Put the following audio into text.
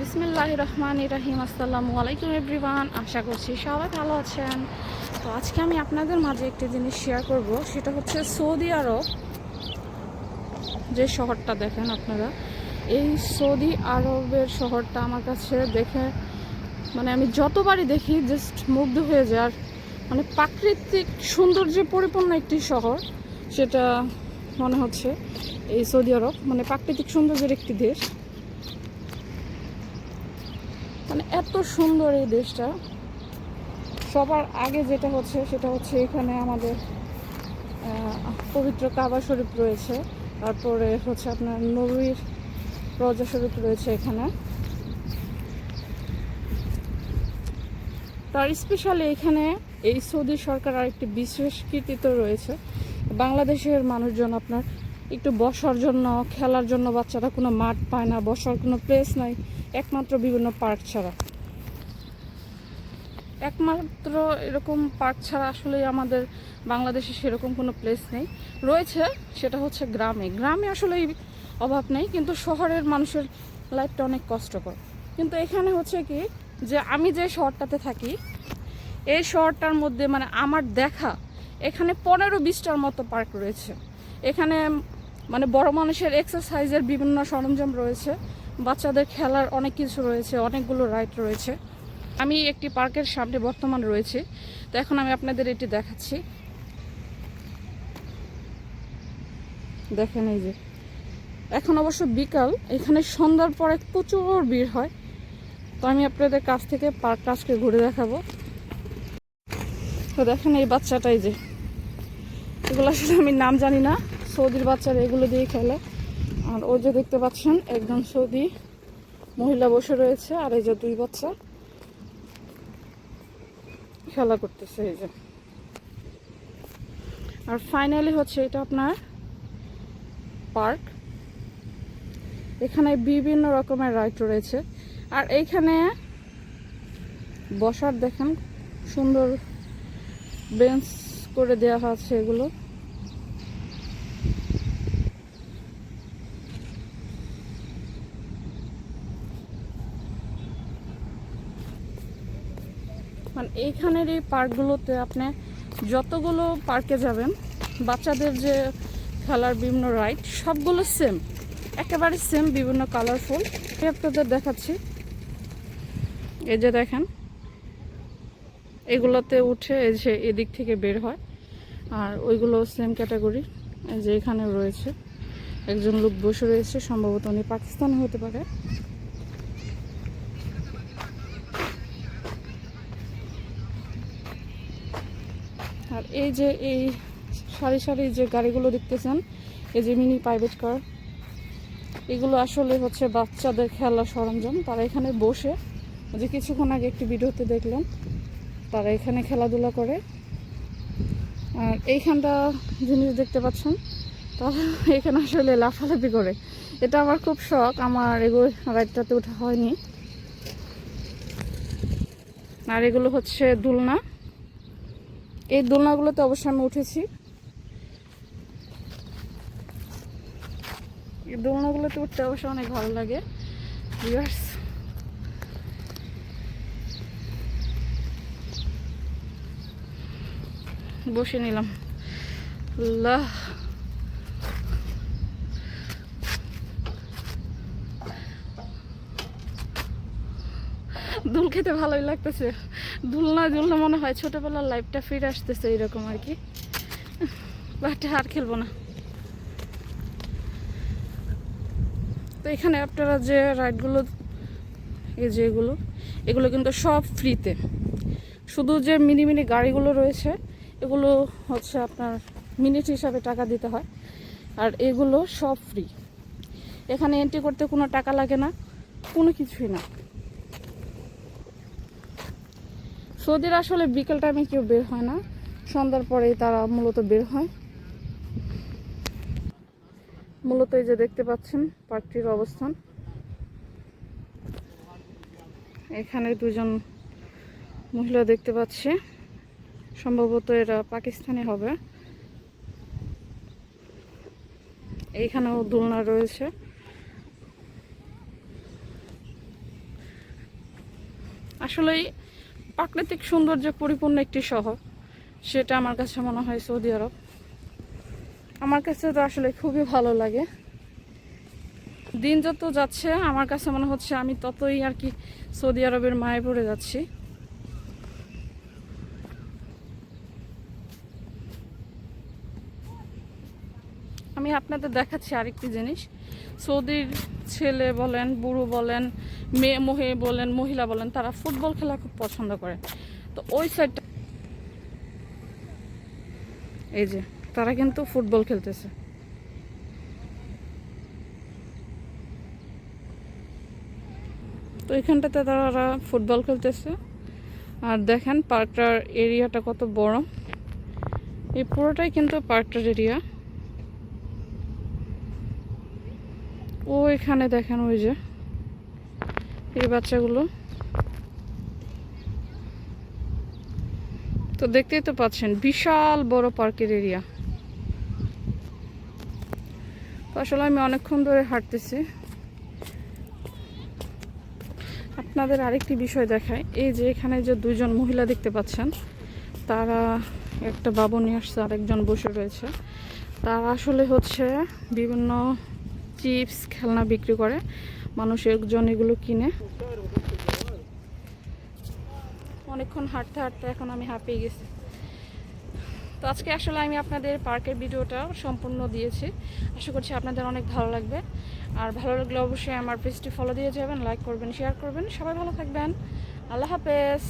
বিসমিল্লাহ রহমান রাহিম, আসসালামু আলাইকুম এভরিওয়ান, আশা করছি সবাই ভালো আছেন। তো আজকে আমি আপনাদের মাঝে একটি জিনিস শেয়ার করব, সেটা হচ্ছে সৌদি আরব। যে শহরটা দেখেন আপনারা, এই সৌদি আরবের শহরটা আমার কাছে দেখে মানে আমি যতবারই দেখি জাস্ট মুগ্ধ হয়ে যায়। আর মানে প্রাকৃতিক সৌন্দর্যে পরিপূর্ণ একটি শহর, সেটা মনে হচ্ছে এই সৌদি আরব মানে প্রাকৃতিক সৌন্দর্যের একটি দেশ। মানে এত সুন্দর এই দেশটা। সবার আগে যেটা হচ্ছে, সেটা হচ্ছে এখানে আমাদের পবিত্র কাবা শরীফ রয়েছে। তারপরে হচ্ছে আপনার নবীর রজা শরীফ রয়েছে এখানে। তার স্পেশালি এখানে এই সৌদি সরকার আর একটি বিশেষ কৃতিত্ব রয়েছে। বাংলাদেশের মানুষজন আপনার একটু বসার জন্য, খেলার জন্য বাচ্চারা কোনো মাঠ পায় না, বসার কোনো প্লেস নাই, একমাত্র বিভিন্ন পার্ক ছাড়া। একমাত্র এরকম পার্ক ছাড়া আসলে আমাদের বাংলাদেশে সেরকম কোনো প্লেস নেই। রয়েছে, সেটা হচ্ছে গ্রামে। গ্রামে আসলে অভাব নেই, কিন্তু শহরের মানুষের লাইফটা অনেক কষ্টকর। কিন্তু এখানে হচ্ছে কি, যে আমি যে শহরটাতে থাকি, এই শহরটার মধ্যে মানে আমার দেখা, এখানে পনেরো বিশটার মতো পার্ক রয়েছে। এখানে মানে বড় মানুষের এক্সারসাইজের বিভিন্ন সরঞ্জাম রয়েছে, বাচ্চাদের খেলার অনেক কিছু রয়েছে, অনেকগুলো রাইড রয়েছে। আমি একটি পার্কের সামনে বর্তমান রয়েছে, তো এখন আমি আপনাদের এটি দেখাচ্ছি। দেখেন এই যে, এখন অবশ্য বিকাল, এখানে সন্ধ্যার পরে প্রচুর ভিড় হয়, তো আমি আপনাদের কাছ থেকে পার্ক আজকে ঘুরে দেখাবো। তো দেখেন এই বাচ্চাটাই যে, এগুলো আসলে আমি নাম জানি না। সৌদির বাচ্চারা এগুলো দিয়ে খেলে। আর ও যে দেখতে পাচ্ছেন, একজন সৌদি মহিলা বসে রয়েছে, আর এই যে দুই বাচ্চা। খেলা করতেছে এই যে। আর ফাইনালি হচ্ছে এটা আপনার পার্ক এখানে বিভিন্ন রকমের রাইড রয়েছে। আর এইখানে বসার দেখেন, সুন্দর বেঞ্চ করে দেওয়া আছে এগুলো। মানে এইখানের এই পার্কগুলোতে আপনি যতগুলো পার্কে যাবেন, বাচ্চাদের যে খেলার বিভিন্ন রাইড সবগুলো সেম একেবারে সেম বিভিন্ন কালারফুল আপনাদের দেখাচ্ছি। এই যে দেখেন, এগুলোতে উঠে এই যে এদিক থেকে বের হয়, আর ওইগুলো সেম ক্যাটাগরি এই যে এখানে রয়েছে। একজন লোক বসে রয়েছে, সম্ভবত উনি পাকিস্তান হতে পারে। আর এই যে এই সারি সারি যে গাড়িগুলো দেখতেছেন, এই যে মিনি প্রাইভেট কার এগুলো আসলে হচ্ছে বাচ্চাদের খেলার সরঞ্জাম। তারা এখানে বসে যে কিছুক্ষণ আগে একটি ভিডিওতে দেখলাম, তারা এখানে খেলাধুলা করে। আর এইখানটা জিনিস দেখতে পাচ্ছেন, তারা এখানে আসলে লাফালাফি করে। এটা আমার খুব শখ, আমার এগুলো রাইডটাতে ওঠা হয়নি। আর এগুলো হচ্ছে দুলনা। এই দোলনাগুলোতে অবশ্যই আমি উঠেছি। এই দোলনাগুলোতে উঠতে অবশ্য অনেক ভালো লাগে বসে নিলাম। আল্লাহ। দুল খেতে ভালোই লাগতেছে। দুলনা দুলনা মনে হয় ছোটবেলার লাইফটা ফিরে আসতেছে এরকম আর কি। বাট আর খেলব না। তো এখানে আপনারা যে রাইডগুলো এই যে এগুলো এগুলো কিন্তু সব ফ্রিতে শুধু যে মিনি মিনি গাড়িগুলো রয়েছে, এগুলো হচ্ছে আপনার মিনিট হিসাবে টাকা দিতে হয়। আর এগুলো সব ফ্রি এখানে এন্ট্রি করতে কোনো টাকা লাগে না, কোনো কিছুই না। সৌদির আসলে বিকেল টাইমে কেউ বের হয় না। সন্ধ্যার পরেই তারা মূলত বের হয়। মূলত এই যে দেখতে পাচ্ছেন, পার্কটির অবস্থান। এখানে দুজন মহিলা দেখতে পাচ্ছি। সম্ভবত এরা পাকিস্তানি হবে। এইখানেও দোলনা রয়েছে। আসলেই প্রাকৃতিক সৌন্দর্যে পরিপূর্ণ একটি শহর। সেটা আমার কাছে মনে হয় সৌদি আরব। আমার কাছে তো আসলে খুবই ভালো লাগে। দিন যত যাচ্ছে, আমার কাছে মনে হচ্ছে আমি ততই আর কি সৌদি আরবের মায়ে পড়ে যাচ্ছি। আমি আপনাদের দেখাচ্ছি আরেকটি জিনিস। সৌদির ছেলে বলেন, বুড়ো বলেন, মেয়ে, মহে বলেন, মহিলা বলেন, তারা ফুটবল খেলা খুব পছন্দ করে। তো ওই সাইডটা এই যে, তারা কিন্তু ফুটবল খেলতেছে। তো এখানটাতে তারা ফুটবল খেলতেছে। আর দেখেন, পার্কটার এরিয়াটা কত বড়। এই পুরোটাই কিন্তু পার্কটার এরিয়া এখানে দেখেন ওই যে, এই বাচ্চাগুলো। তো দেখতেই তো পাচ্ছেন, বিশাল বড় পার্কের এরিয়া। আসলে আমি অনেকক্ষণ ধরে হাঁটতেছি। আপনাদের আরেকটি বিষয় দেখায় এই যে এখানে যে দুইজন মহিলা দেখতে পাচ্ছেন, তারা একটা বাবু নিয়ে আসছে, আরেকজন বসে রয়েছে। তারা আসলে হচ্ছে বিভিন্ন চিপস খেলনা বিক্রি করে। মানুষ একজন এগুলো কিনে। অনেকক্ষণ হাঁটতে হাঁটতে এখন আমি হাঁপিয়ে গেছি। তো আজকে আসলে আমি আপনাদের পার্কের ভিডিওটা সম্পূর্ণ দিয়েছি। আশা করছি আপনাদের অনেক ভালো লাগবে। আর ভালো লাগলে অবশ্যই আমার পেজটি ফলো দিয়ে যাবেন লাইক করবেন শেয়ার করবেন। সবাই ভালো থাকবেন। আল্লাহ হাফেজ।